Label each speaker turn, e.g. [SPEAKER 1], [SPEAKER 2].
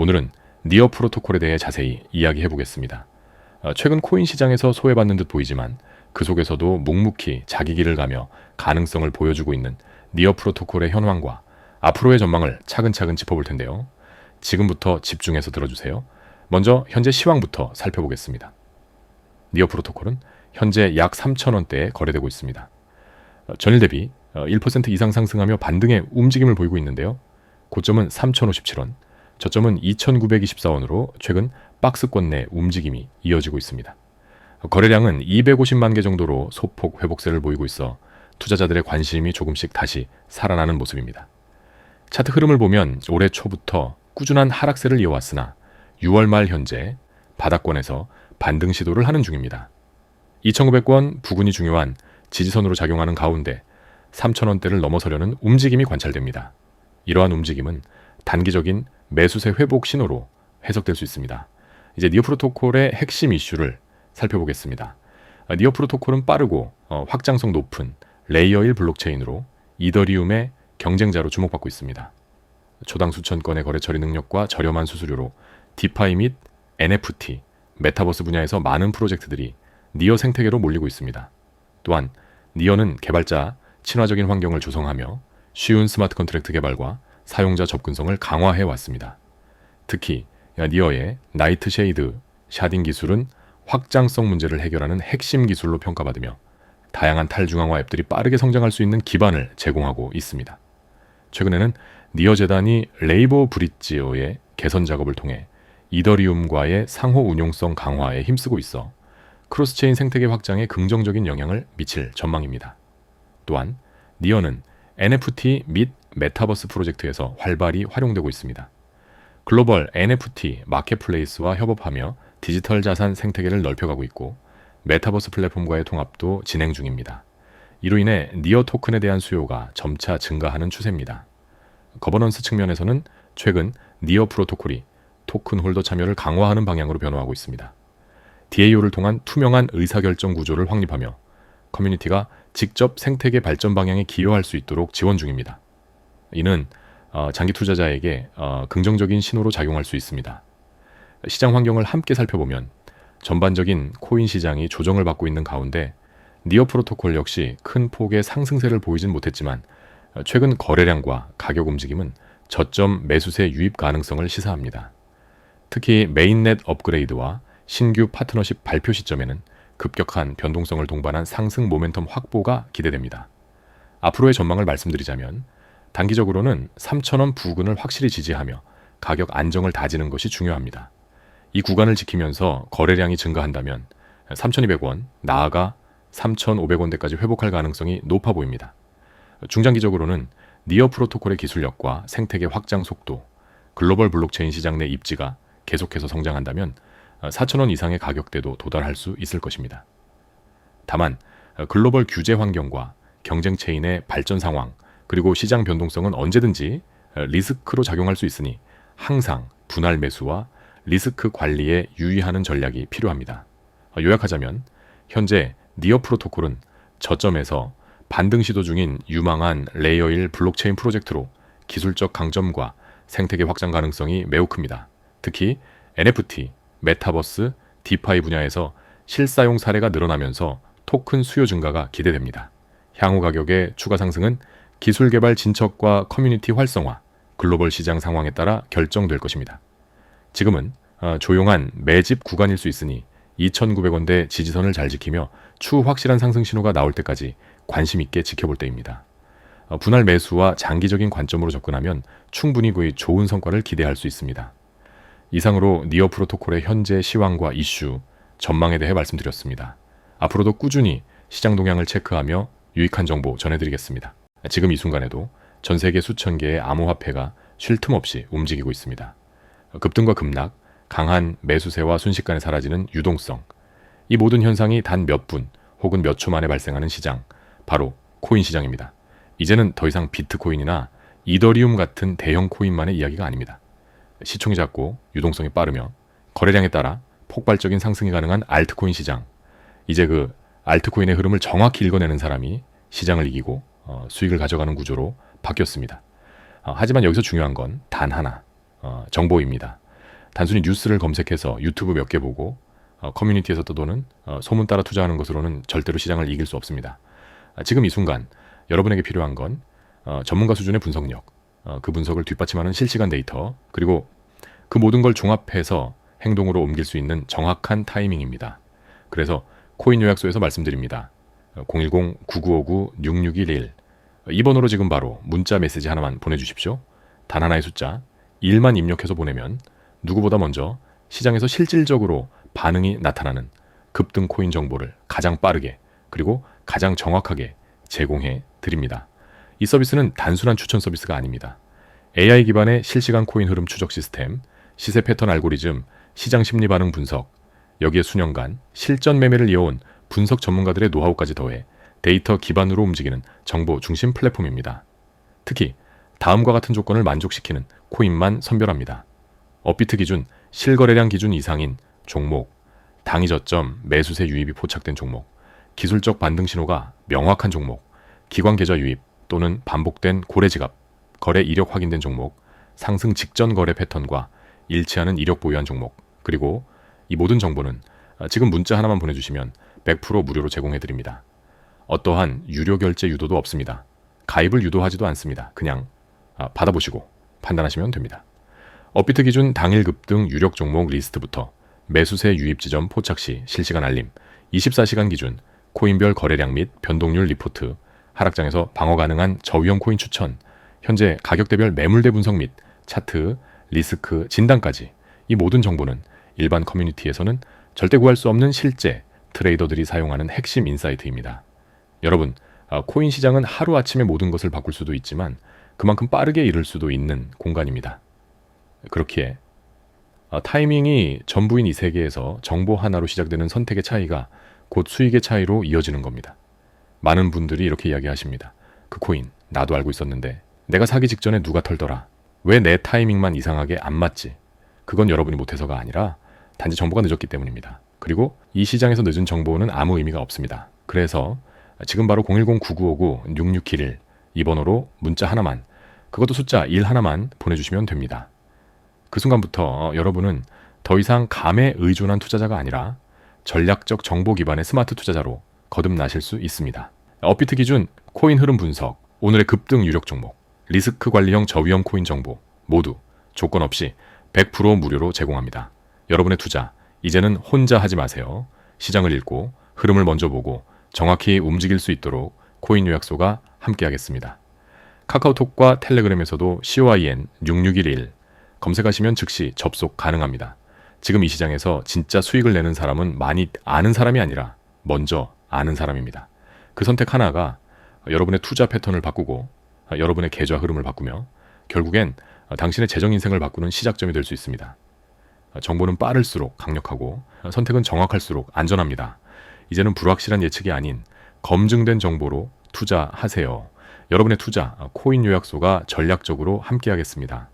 [SPEAKER 1] 오늘은 니어 프로토콜에 대해 자세히 이야기해 보겠습니다. 어, 최근 코인 시장에서 소외받는 듯 보이지만 그 속에서도 묵묵히 자기 길을 가며 가능성을 보여주고 있는 니어 프로토콜의 현황과 앞으로의 전망을 차근차근 짚어볼 텐데요. 지금부터 집중해서 들어주세요. 먼저 현재 시황부터 살펴보겠습니다. 니어 프로토콜은 현재 약 3,000원대에 거래되고 있습니다. 어, 전일 대비 1% 어, 이상 상승하며 반등의 움직임을 보이고 있는데요. 고점은 3,057원, 저점은 2,924원으로 최근 박스권 내 움직임이 이어지고 있습니다. 거래량은 250만 개 정도로 소폭 회복세를 보이고 있어 투자자들의 관심이 조금씩 다시 살아나는 모습입니다. 차트 흐름을 보면 올해 초부터 꾸준한 하락세를 이어왔으나 6월 말 현재 바닥권에서 반등 시도를 하는 중입니다. 2,900원 부근이 중요한 지지선으로 작용하는 가운데 3,000원대를 넘어서려는 움직임이 관찰됩니다. 이러한 움직임은 단기적인 매수세 회복 신호로 해석될 수 있습니다. 이제 니어 프로토콜의 핵심 이슈를 살펴보겠습니다. 아, 니어 프로토콜은 빠르고 어, 확장성 높은 레이어 1 블록체인으로 이더리움의 경쟁자로 주목받고 있습니다. 초당 수천 건의 거래 처리 능력과 저렴한 수수료로 디파이 및 NFT, 메타버스 분야에서 많은 프로젝트들이 니어 생태계로 몰리고 있습니다. 또한 니어는 개발자 친화적인 환경을 조성하며 쉬운 스마트 컨트랙트 개발과 사용자 접근성을 강화해 왔습니다. 특히 니어의 나이트 쉐이드 샤딩 기술은 확장성 문제를 해결하는 핵심 기술로 평가받으며 다양한 탈중앙화 앱들이 빠르게 성장할 수 있는 기반을 제공하고 있습니다. 최근에는 니어 재단이 레이버 브릿지어의 개선 작업을 통해 이더리움과의 상호 운용성 강화에 힘쓰고 있어 크로스체인 생태계 확장에 긍정적인 영향을 미칠 전망입니다. 또한 니어는 NFT 및 메타버스 프로젝트에서 활발히 활용되고 있습니다. 글로벌 NFT 마켓플레이스와 협업하며 디지털 자산 생태계를 넓혀가고 있고 메타버스 플랫폼과의 통합도 진행 중입니다. 이로 인해 니어 토큰에 대한 수요가 점차 증가하는 추세입니다. 거버넌스 측면에서는 최근 니어 프로토콜이 토큰 홀더 참여를 강화하는 방향으로 변화하고 있습니다. DAO를 통한 투명한 의사결정 구조를 확립하며 커뮤니티가 직접 생태계 발전 방향에 기여할 수 있도록 지원 중입니다. 이는 어, 장기 투자자에게 어, 긍정적인 신호로 작용할 수 있습니다. 시장 환경을 함께 살펴보면 전반적인 코인 시장이 조정을 받고 있는 가운데 니어 프로토콜 역시 큰 폭의 상승세를 보이진 못했지만 어, 최근 거래량과 가격 움직임은 저점 매수세 유입 가능성을 시사합니다. 특히 메인넷 업그레이드와 신규 파트너십 발표 시점에는 급격한 변동성을 동반한 상승 모멘텀 확보가 기대됩니다. 앞으로의 전망을 말씀드리자면 단기적으로는 3,000원 부근을 확실히 지지하며 가격 안정을 다지는 것이 중요합니다. 이 구간을 지키면서 거래량이 증가한다면 3,200원, 나아가 3,500원대까지 회복할 가능성이 높아 보입니다. 중장기적으로는 니어 프로토콜의 기술력과 생태계 확장 속도, 글로벌 블록체인 시장 내 입지가 계속해서 성장한다면 4,000원 이상의 가격대도 도달할 수 있을 것입니다. 다만 글로벌 규제 환경과 경쟁 체인의 발전 상황, 그리고 시장 변동성은 언제든지 리스크로 작용할 수 있으니 항상 분할 매수와 리스크 관리에 유의하는 전략이 필요합니다. 요약하자면 현재 니어 프로토콜은 저점에서 반등 시도 중인 유망한 레이어 1 블록체인 프로젝트로 기술적 강점과 생태계 확장 가능성이 매우 큽니다. 특히 NFT, 메타버스, 디파이 분야에서 실사용 사례가 늘어나면서 토큰 수요 증가가 기대됩니다. 향후 가격의 추가 상승은 기술 개발 진척과 커뮤니티 활성화, 글로벌 시장 상황에 따라 결정될 것입니다. 지금은 어, 조용한 매집 구간일 수 있으니 2,900원대 지지선을 잘 지키며 추후 확실한 상승 신호가 나올 때까지 관심 있게 지켜볼 때입니다. 어, 분할 매수와 장기적인 관점으로 접근하면 충분히 거의 좋은 성과를 기대할 수 있습니다. 이상으로 니어 프로토콜의 현재 시황과 이슈, 전망에 대해 말씀드렸습니다. 앞으로도 꾸준히 시장 동향을 체크하며 유익한 정보 전해드리겠습니다. 지금 이 순간에도 전 세계 수천 개의 암호화폐가 쉴 틈 없이 움직이고 있습니다. 급등과 급락, 강한 매수세와 순식간에 사라지는 유동성. 이 모든 현상이 단 몇 분 혹은 몇 초 만에 발생하는 시장, 바로 코인 시장입니다. 이제는 더 이상 비트코인이나 이더리움 같은 대형 코인만의 이야기가 아닙니다. 시총이 작고 유동성이 빠르며 거래량에 따라 폭발적인 상승이 가능한 알트코인 시장. 이제 그 알트코인의 흐름을 정확히 읽어내는 사람이 시장을 이기고 어, 수익을 가져가는 구조로 바뀌었습니다. 어, 하지만 여기서 중요한 건 단 하나, 어, 정보입니다. 단순히 뉴스를 검색해서 유튜브 몇 개 보고 어, 커뮤니티에서 떠도는 어, 소문 따라 투자하는 것으로는 절대로 시장을 이길 수 없습니다. 아, 지금 이 순간 여러분에게 필요한 건 어, 전문가 수준의 분석력, 어, 그 분석을 뒷받침하는 실시간 데이터, 그리고 그 모든 걸 종합해서 행동으로 옮길 수 있는 정확한 타이밍입니다. 그래서 코인 요약소에서 말씀드립니다. 010-9959-6611. 이 번호로 지금 바로 문자 메시지 하나만 보내주십시오. 단 하나의 숫자 1만 입력해서 보내면 누구보다 먼저 시장에서 실질적으로 반응이 나타나는 급등 코인 정보를 가장 빠르게 그리고 가장 정확하게 제공해 드립니다. 이 서비스는 단순한 추천 서비스가 아닙니다. AI 기반의 실시간 코인 흐름 추적 시스템, 시세 패턴 알고리즘, 시장 심리 반응 분석, 여기에 수년간 실전 매매를 이어온 분석 전문가들의 노하우까지 더해 데이터 기반으로 움직이는 정보 중심 플랫폼입니다. 특히 다음과 같은 조건을 만족시키는 코인만 선별합니다. 업비트 기준 실거래량 기준 이상인 종목, 당위 저점, 매수세 유입이 포착된 종목, 기술적 반등 신호가 명확한 종목, 기관 계좌 유입 또는 반복된 고래 지갑, 거래 이력 확인된 종목, 상승 직전 거래 패턴과 일치하는 이력 보유한 종목, 그리고 이 모든 정보는 지금 문자 하나만 보내주시면 100% 무료로 제공해 드립니다. 어떠한 유료 결제 유도도 없습니다. 가입을 유도하지도 않습니다. 그냥 아, 받아보시고 판단하시면 됩니다. 업비트 기준 당일 급등 유력 종목 리스트부터 매수세 유입 지점 포착 시 실시간 알림, 24시간 기준 코인별 거래량 및 변동률 리포트, 하락장에서 방어 가능한 저위험 코인 추천, 현재 가격대별 매물대 분석 및 차트, 리스크 진단까지 이 모든 정보는 일반 커뮤니티에서는 절대 구할 수 없는 실제 트레이더들이 사용하는 핵심 인사이트입니다. 여러분, 아, 코인 시장은 하루아침에 모든 것을 바꿀 수도 있지만 그만큼 빠르게 이룰 수도 있는 공간입니다. 그렇기에 아, 타이밍이 전부인 이 세계에서 정보 하나로 시작되는 선택의 차이가 곧 수익의 차이로 이어지는 겁니다. 많은 분들이 이렇게 이야기하십니다. 그 코인 나도 알고 있었는데 내가 사기 직전에 누가 털더라. 왜 내 타이밍만 이상하게 안 맞지? 그건 여러분이 못해서가 아니라 단지 정보가 늦었기 때문입니다. 그리고 이 시장에서 늦은 정보는 아무 의미가 없습니다. 그래서 지금 바로 010-9959-6671 이 번호로 문자 하나만 그것도 숫자 1 하나만 보내주시면 됩니다. 그 순간부터 여러분은 더 이상 감에 의존한 투자자가 아니라 전략적 정보 기반의 스마트 투자자로 거듭나실 수 있습니다. 업비트 기준 코인 흐름 분석, 오늘의 급등 유력 종목, 리스크 관리형 저위험 코인 정보 모두 조건 없이 100% 무료로 제공합니다. 여러분의 투자 이제는 혼자 하지 마세요. 시장을 읽고 흐름을 먼저 보고 정확히 움직일 수 있도록 코인 요약소가 함께하겠습니다. 카카오톡과 텔레그램에서도 COIN 6611 검색하시면 즉시 접속 가능합니다. 지금 이 시장에서 진짜 수익을 내는 사람은 많이 아는 사람이 아니라 먼저 아는 사람입니다. 그 선택 하나가 여러분의 투자 패턴을 바꾸고 여러분의 계좌 흐름을 바꾸며 결국엔 당신의 재정 인생을 바꾸는 시작점이 될 수 있습니다. 정보는 빠를수록 강력하고 선택은 정확할수록 안전합니다. 이제는 불확실한 예측이 아닌 검증된 정보로 투자하세요. 여러분의 투자 코인 요약소가 전략적으로 함께하겠습니다.